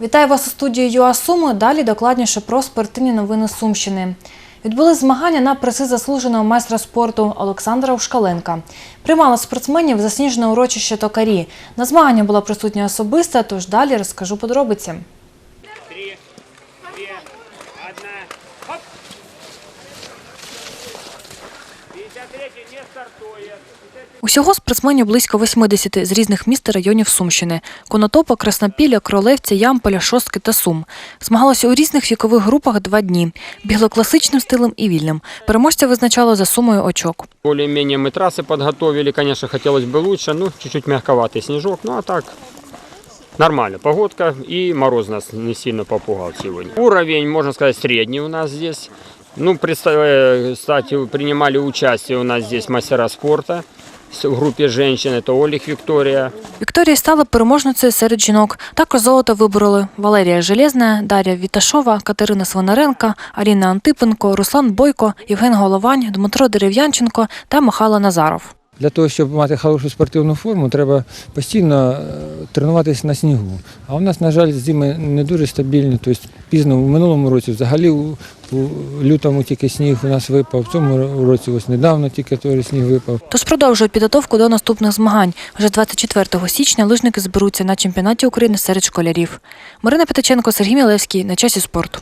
Вітаю вас у студії ЮА Суми. Далі докладніше про спортивні новини Сумщини. Відбули змагання на приси заслуженого майстра спорту Олександра Ушкаленка. Приймали спортсменів засніжене урочище Токарі. На змагання була присутня особиста, тож далі розкажу подробиці. Усього спортсменів близько 80 з різних міст та районів Сумщини – Конотопа, Краснопілля, Кролевця, Ямполя, Шостки та Сум. Змагалися у різних вікових групах два дні. Бігли класичним стилем і вільним. Переможця визначало за сумою очок. Более-менее мы трассы подготовили, конечно, хотелось бы лучше, ну, чуть-чуть мягковатый снежок, ну, а так нормально. Погодка и мороз нас не сильно попугал сегодня. Уровень, можно сказать, средний у нас здесь. Ну, представляю, кстати, принимали участие у нас здесь мастера спорта в групі женщин, это Олег Вікторія. Вікторія стала переможницею серед жінок. Також золото вибороли Валерія Железна, Дар'я Віташова, Катерина Свинаренка, Аріна Антипенко, Руслан Бойко, Євген Головань, Дмитро Дерев'янченко та Михайло Назаров. Для того, щоб мати хорошу спортивну форму, треба постійно е, тренуватися на снігу. А у нас, на жаль, зими не дуже стабільні. Тобто пізно в минулому році взагалі у, лютому тільки сніг у нас випав, в цьому році ось недавно тільки той сніг випав. Тож продовжують підготовку до наступних змагань. Вже 24 січня лижники зберуться на чемпіонаті України серед школярів. Марина Петиченко, Сергій Мілевський. На часі спорту.